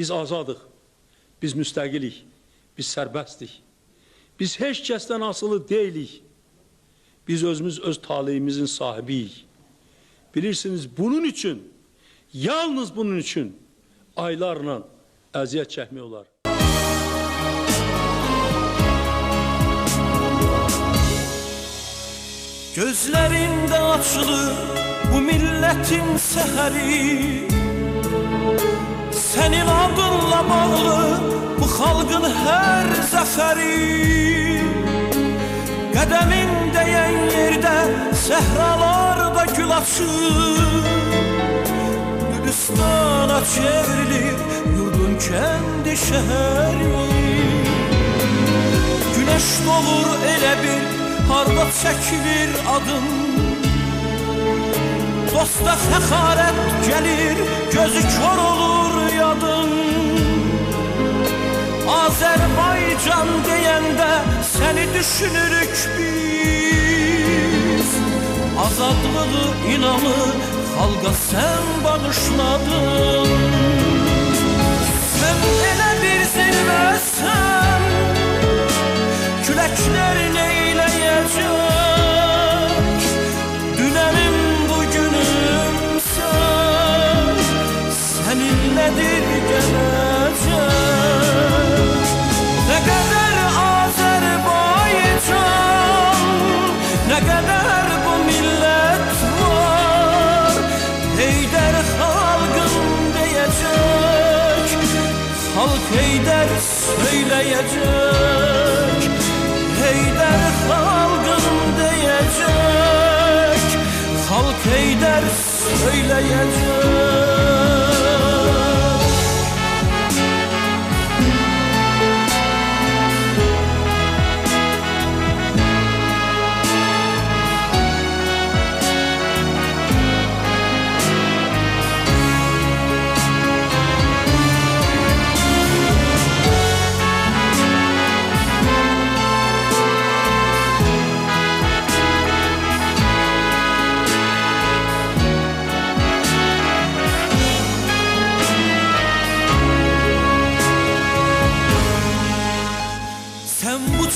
Biz azadıq. Biz müstəqilik. Biz sərbəstdik. Biz heç kəsdən asılı deyilik. Biz özümüz öz taleyimizin sahibiyik. Bilirsiniz bunun üçün, yalnız bunun üçün aylarla əziyyət çəkmək olar. Gözlerinde açılır bu milletin seheri Senin adınla bağlı bu halkın her zaferi Kademin değen yerde sehralarda gül açır. Gülistana çevrilir yurdun kendi şehri Güneş doğur elə bir harda çəkilir adım Dosta fəxarət gəlir, gözü kör Azərbaycan deyəndə səni düşünürük biz. Azadlığı inanı xalqa sən bağışladın söyləyəcək Heydər xalqın deyəcək Halk Heydər söyləyəcək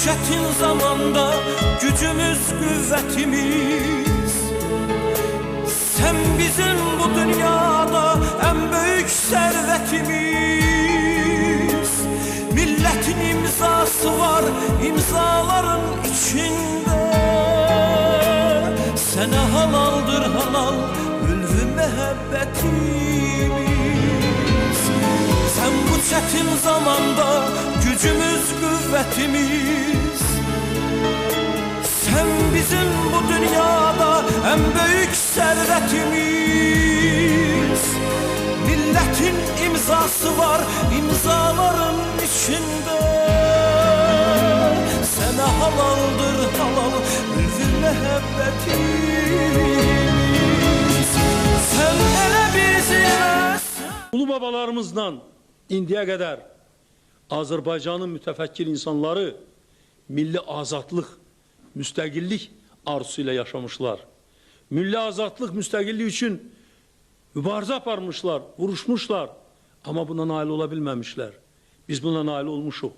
çetin zamanda gücümüz, kuvvetimiz. Sen bizim bu dünyada en büyük servetimiz. Milletin imzası var imzaların içinde. Sana halaldır halal ülvü mehabbetimiz Sen bu çetin zamanda kuvvetimiz Sen bizim bu dünyada en büyük servetimiz. Milletin imzası var imzaların içinde. Sana halaldır halal ülfü mehabbetimiz Sen ele bir zirvesin Ulu babalarımızdan indiyə qədər Azərbaycanın mütəfəkkir insanları milli azadlıq, müstəqillik arzusu ilə yaşamışlar. Milli azadlıq, müstəqillik üçün mübarizə aparmışlar, vuruşmuşlar. Amma buna nail ola bilməmişlər. Biz buna nail olmuşuq.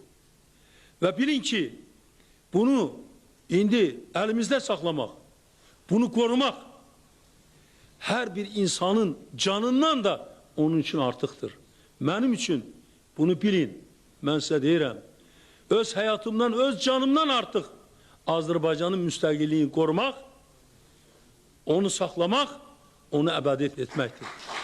Və bilin ki, bunu indi əlimizdə saxlamaq, bunu qorumaq hər bir insanın canından da onun üçün artıqdır. Mənim üçün bunu bilin. Mən sizə deyirəm. Öz həyatımdan, öz canımdan artıq Azərbaycanın müstəqilliyini qorumaq, onu saxlamaq, onu əbədi etməkdir.